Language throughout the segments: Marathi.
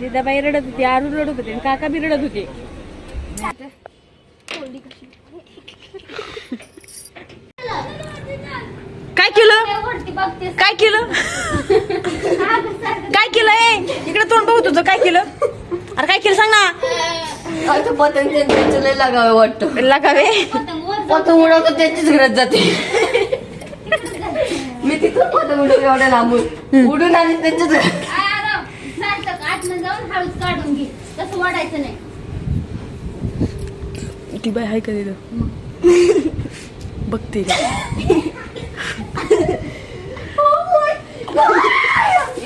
दीदाबाई रडत होती आरू रडत होते आणि काका बी रडत होते. काय केलं? काय केलं? काय केलं? ए इकडे तोंड बघत होतं काय केलं? अरे काय केलं सांग ना? आता पतंग त्यांच्या लय लागावे वाटतं. लागावे? पतंग उडवतो त्यांचीच घरात जाते. मी तिथं पतंग उडवतो एवढ्या लांबून. उडून आणि त्यांच्याच घरात. आतमध्ये जाऊन हळूच काढून घे. तसं वाढायचं नाही. ती बाई हाय का तिथं? बघते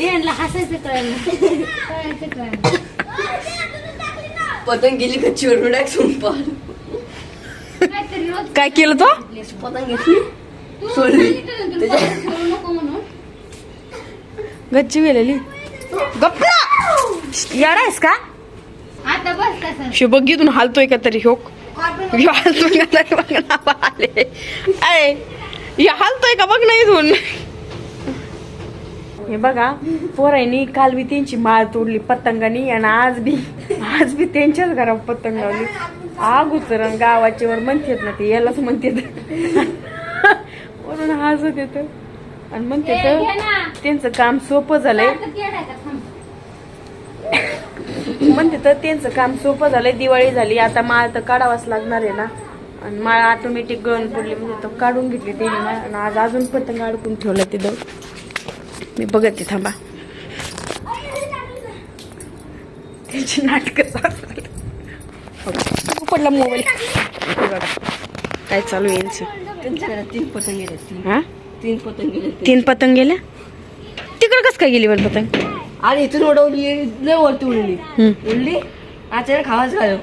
यांना हसायचं कळलं कळायचं कळलं. पतंग गेली का काहीतरी रोज काय केलं तो? पतंग घेतली. सोडली. गच्ची गेलेली गप्पा! यार आहेस का? आता बस तसं शे बघ इथून हालतोय का तरी हो. हालतोय का तरी बघ ना आले हालतोय का? बघ ना इथून. हे बघा पोरांनी काल बी त्यांची माळ तोडली पतंगानी आणि आज बी आज बी त्यांच्याच घरात पतंग लावली. आग उतरण गावाचे वर म्हणतात ना ते यालाच म्हणतात. वरून हसत येत. आणि म्हणते ना. त्यांचं काम सोपं झालंय. म्हणते तर त्यांचं काम सोपं झालंय दिवाळी झाली आता माळ तर काढावाच लागणार आहे ना. आणि माळ ऑटोमॅटिक गळून पडली म्हणजे तर काढून घेतली त्यांनी आणि आज अजून पतंग अडकून ठेवलं तिथं. मी बघते थांबा. त्यांची नाटकं पडला मोबाईल. बघा काय चालू आहे यांचं? तीन पतंग गेले तीन. हा? तीन पतंग गेले तीन पतंग गेल्या? तिकडं कसं काय गेली बरं पतंग? आणि इथून उडवली लय वरती उडली. उडली अचानक खावाच झालं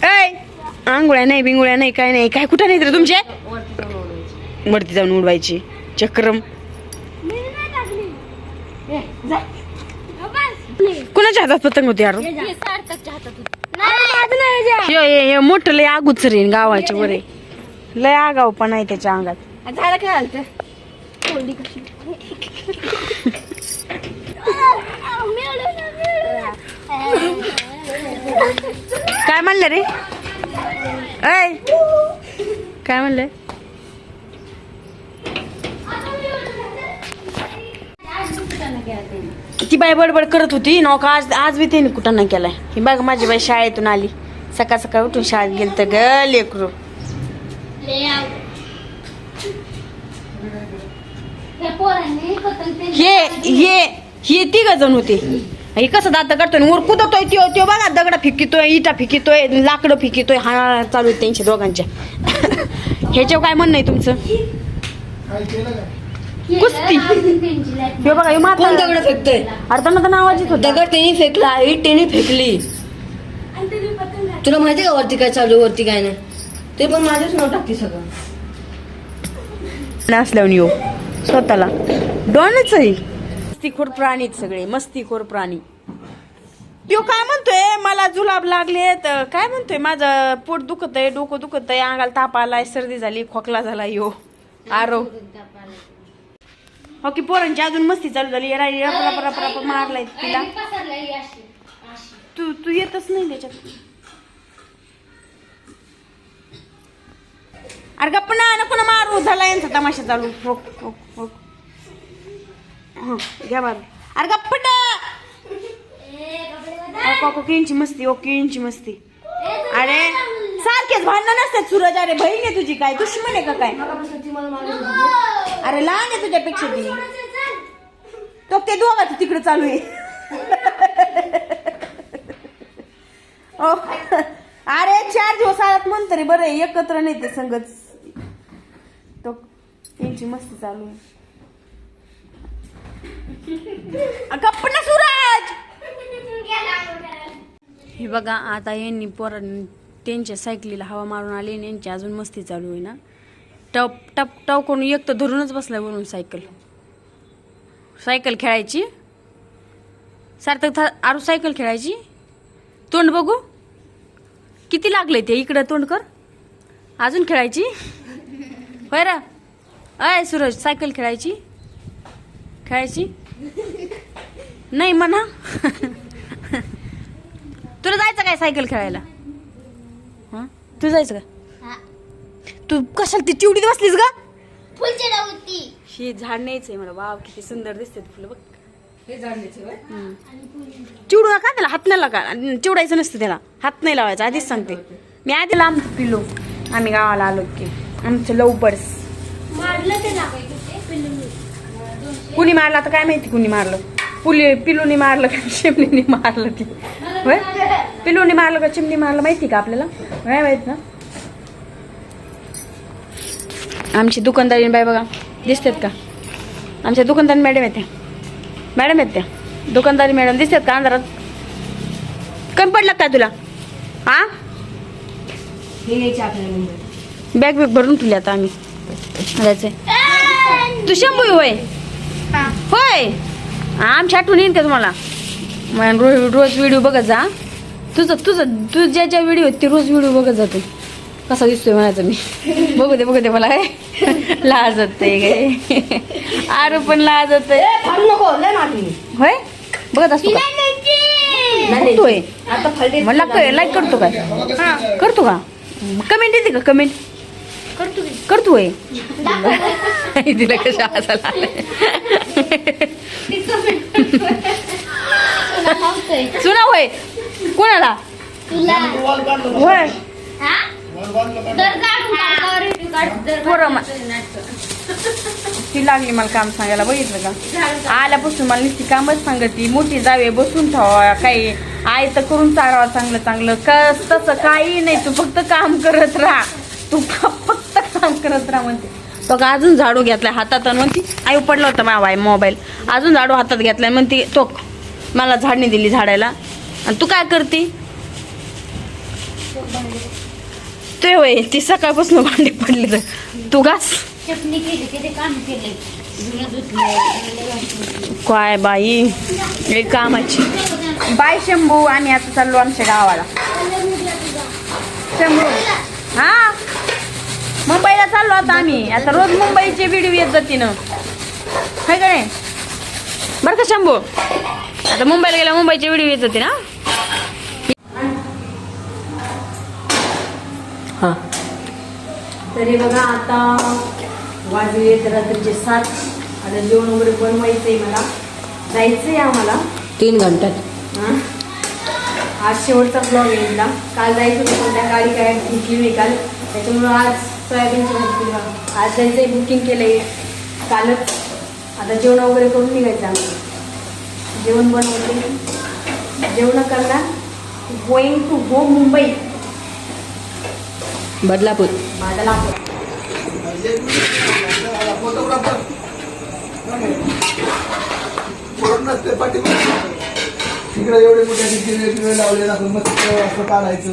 काय आंघोळ्या नाही बिंगोळ्या नाही काय नाही काय कुठं नाही रे तुमचे? वरती जाऊन उडवायची. चक्रम. कुणाच्या हातात पतंग होती यार? हे मोठं लय आगूच रे गावाच्या वर लय आगाव पण आहे त्याच्या अंगात. झालं काय काय म्हणलं रे? ऐ! काय म्हणलं ती बाई बडबड करत होती. नौ का आज आज बी तिने कुठं नाही केलाय. ही बघ माझी बाई शाळेतून आली. सकाळ सकाळ उठून शाळेत गेल तर ग लेकरू. हे हे हे तिघ जण होती हे कसं दात करतोय उरकुदतोय त्यो त्यो बघा दगड फिकितोय इटा फिकितोय लाकडं फिकितोय. हा चालू आहे त्यांच्या दोघांच्या. ह्याच्यावर काय म्हणणं आहे तुमचं? कुस्ती. हे बघा हे कोण माता दगड फेकतोय? अर्धा तर येत होता. दगड त्यांनी फेकला ही त्यांनी फेकली. तुला माहिती का वरती काय चालू वरती काय नाही? ते पण माझ्याच नाव टाकते सगळं. असल्यावर येऊ. स्वतःला. डॉनच आहे. मस्तीखोर प्राणी आहेत सगळे मस्तीखोर प्राणी. त्यो काय म्हणतोय? मला जुलाब लागले तर काय म्हणतोय? माझं पोट दुखत आहे डोकं दुखत आहे अंगाला ताप आलाय सर्दी झाली खोकला झाला यो. आरो. हो की पोरांची अजून मस्ती चालू झाली. राहिली रप रप रप रप मारलाय तिला. तू तू येतच नाही त्याच्यात. अरे गप्प ना नको ना मारू. झाला यांचा तमाशा चालू. हो हो हो. हं, घ्या मारू अरे गप्प ना. ओ, को किंची मस्ती ओ किंची मस्ती. अरे सारखेच भांडणं नसतात सूरज. अरे बहीण आहे तुझी काय? दुश्मन आहे का काय? अरे लहान आहे तुझ्यापेक्षा ती तो ते दोघाच तिकडे चालू आहे. ओ, अरे चार दिवस आलात म्हणतो रे बरं आहे, एकत्र नाही ते संगच तो त्यांची मस्ती चालू आहे. कपडा सुराज! हे बघा आता यांनी पोरांनी त्यांच्या सायकलीला हवा मारून आली आणि यांची अजून मस्ती चालू आहे ना. टप टप टप करून एक तर धरूनच बसलाय म्हणून सायकल. सायकल खेळायची. सार्थक था- आरू सायकल खेळायची. तोंड बघू. किती लागले ते इकडं तोंड कर. अजून खेळायची. होय रा. अय सूरज सायकल खेळायची. खेळायची. नाही म्हणा. तुला जायचं काय सायकल खेळायला? हां? तू जायचं का तू कशाला ती चिवडीत बसलीस का फुलची होती. हे झाड न्यायचंय मला वाव किती सुंदर दिसते फुलं बघ. हे जाणण्याचे होय? चिवडू नका त्याला हात नाही लागा चिवडायचं नसतं त्याला. हात नाही लावायचा आधीच सांगते. मी आधी लांब पिलो. आम्ही गावाला आलो की. आमचे लवबर्स मारलं ते लागायचं ते पिल्लू कुणी मारला तर काय माहिती कुणी मारलं? पुली पिलूनी मारलं का चिमणीने मारलं ती? होय? पिलूनी मारलं का चिमणी मारलं माहिती का आपल्याला? काय माहीत ना? आमची दुकानदारी बाई बघा. दिसतात का? आमच्या दुकानदारी मॅडम आहेत त्या. मॅडम आहेत त्या. दुकानदारी मॅडम दिसतात का अंधारात? कमी पडलं का तुला? हा बॅग बॅग भरून ठेवली आता आम्ही. जायचंय. तू शंभू होय होय. आमच्या आठवण येईन का तुम्हाला? रोज रोज व्हिडिओ बघत जा. तुझं तुझं तू ज्या ज्या व्हिडिओ आहेत ते रोज व्हिडिओ बघत जातो कसा दिसतोय म्हणायचं मी? बघू दे बघू दे मला. काय लाजत आहे काय आरू पण लाजत मारली होय? बघत असतो का? बघतोय. मला लाईक करतो काय हा. करतो का? कमेंट येते का? कमेंट करतो की. करतोय तिला कशा हसायला आलंय. होय. कोणाला? होय. ती लागली मला काम सांगायला बघितलं का? आल्यापासून मला नुसती कामच सांगती. मोठी जावे बसून ठेवा काही आई तर करून चारावा चांगलं चांगलं. कस तसं काही नाही तू फक्त काम करत राहा. तू फक्त काम करत राहा म्हणते. तो का अजून झाडू घेतलाय हातात आणि म्हणती आई पडला होता मावा मोबाईल. अजून झाडू हातात घेतलाय म्हणते तो मला झाडणी दिली झाडायला. आणि तू काय करते? ते होय. ती सकाळपासून भांडी पडली तर तू घास. चटणी केली काम केले. काय बाई? एक कामाची. बाय शंभू आम्ही आता चाललो आमच्या गावाला. शंभू. हा? मुंबईला चाललो आता आम्ही. आता रोज मुंबईचे व्हिडिओ येत जातीनं. काय काय बरं का शंभू? आता मुंबईला गेला मुंबईचे व्हिडिओ येत जाते ना तरी बघा आता वाजले रात्रीचे सात. आता जेवण वगैरे बनवायचंय मला. जायचंय आम्हाला. तीन घंट्यात. हा? आज शेवटचा ब्लॉग आहे ना काल जायचं होतं पण त्या गाडी काय घेतली नाही काल. त्याच्यामुळं आज सोयाबीनची भाजी केली. आज जायचंय बुकिंग केलंय. कालच. आता जेवण वगैरे करून निघायचं आम्ही. जेवण बनवते. जेवण करणार. गोईंग टू हो मुंबई बदलापूर. बादलापूर तिकडे एवढे मोठ्या लावले असं मस्त असं काढायचं.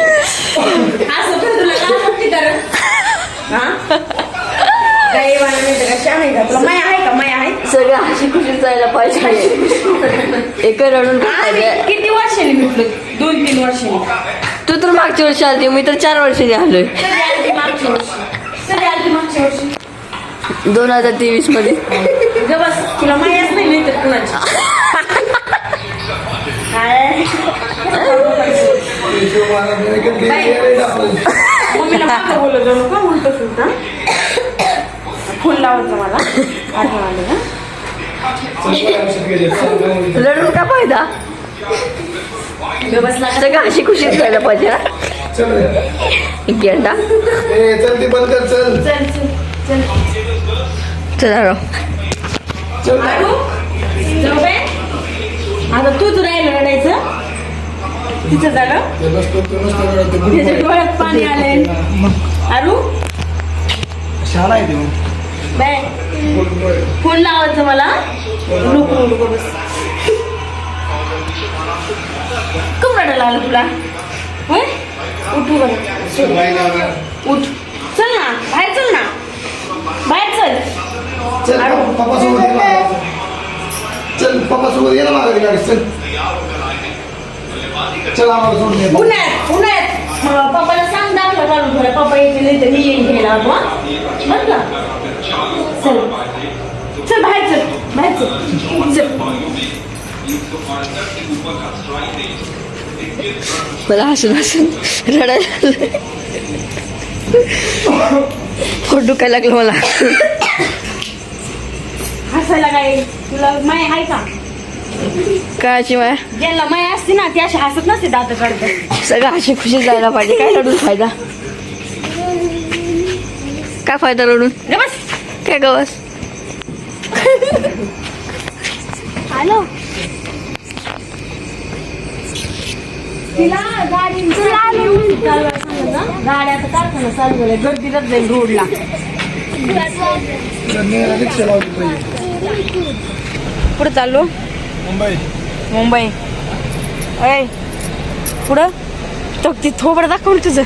असं पण तुला काय तर? आहे का तुला माया आहे का माया आहे सगळं हशी खुशी जायला पाहिजे एक रडून. किती वर्षांनी भेटलो दोन तीन वर्षांनी तू तर मागच्या वर्षी आली मी तर चार वर्षांनी आलोय कधी आलती मागच्या वर्षी कधी आलती मागच्या वर्षी दोन हजार तेवीसमध्ये तुला मायाच नाही कुणाची मम्मीला मागं बोलत जाऊ का उलट सुलट फोन लावायचा मला. आठवण आली ना? रडून का फायदा सगळं अशी खुशीत व्हायला पाहिजे ना चल गेंडा ए चल ती बंद कर चल. चल चल चल. चला राव. चल. जाऊ बे आता तूच राहिलं रडायचं. तिचं झालं? त्याच्या. डोळ्यात पाणी आले मग अरू शहाणा आहे मग. बाय. फोन लावायचं मला. नको नको बस. कम रडायला लागलं तुला. होय? उठू बरं. उठ. चल ना बाहेर चल ना. बाहेर चल. चल पप्पा सोबत. चल पप्पा सोबत ये ना गाडी चल. चल आम्हाला सोडून ये उन्हाळ्यात पप्पाला सांग दाखला काढून थोडा पप्पा येते नाही तर मी येईन घ्यायला. आता बरं का? चल. चल बाहेर चल. बाहेर चल. चल. मला हसून हसून रडायला पोट दुखायला लागलं मला. हसायला काय? तुला माय आहे का? कायची माया? ज्यांना माय असते ना ती अशी हसत नसते दात काढतात सगळं अशी खुशी जायला पाहिजे. काय रडून फायदा? काय फायदा रडून? बस काय गवस हॅलो. तिला गाडी चालवायला सांगितलं ना. गाड्या आता कारखाना चालू गर्दीलाच जाईल रोडला. पुढे चाललो मुंबई. मुंबई. ऐ पुढं? तो ती थोबड दाखवून तुझं.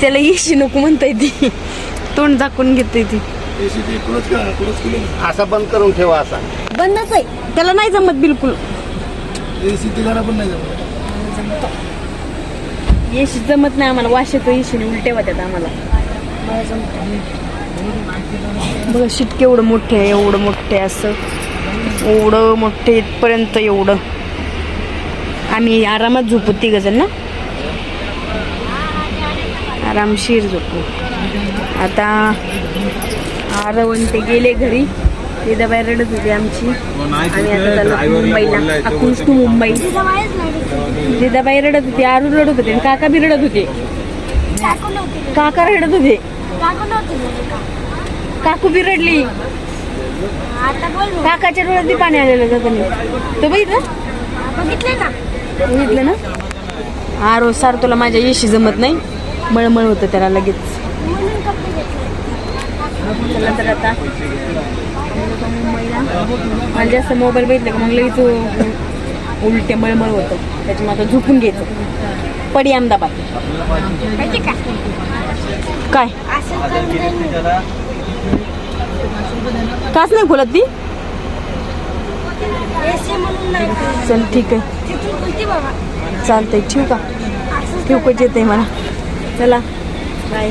त्याला येशी नको म्हणताय ती. तोंड दाखवून घेते ती. असा बंद करून ठेवा असा. बंदच आहे. त्याला नाही जमत बिलकुल. एसी ती घरा पण नाही जमत. येशी जमत नाही आम्हाला. वाश येतो येशीने उलटे होत्यात आम्हाला. बघा शीट केवढं मोठे आहे एवढं मोठे असं. एवढं मोठे इथपर्यंत एवढं. आम्ही आरामात झोपू तिघ जण ना? आरामशीर झोपू. आता आरवण ते गेले घरी. ते दबाई रडत होती आमची. आणि आता चाललो मुंबईला. अकुश टू मुंबई. दिदाबाई रडत होती आरू रडत होते आणि काका बी रडत होते. काका रडत होते. काकू बी रडली. काकाच्या डोळ्यात बी पाणी आलेलं जाताना तो बघितलं बघितलं ना. बघितलं ना. आरो सार तुला माझ्या येशी जमत नाही. मळमळ होतं त्याला लगेच. चला तर आता. मला जास्त मोबाईल बघितलं का मग लगेच उलटे मळमळ होतं. त्याच्यामुळे आता झोपून घ्यायचं. पडी अहमदाबाद. काय? काच नाही खोलत ती? चल ठीक आहे. चालतंय ठेवू का? ठेवू येते मला. चला बाय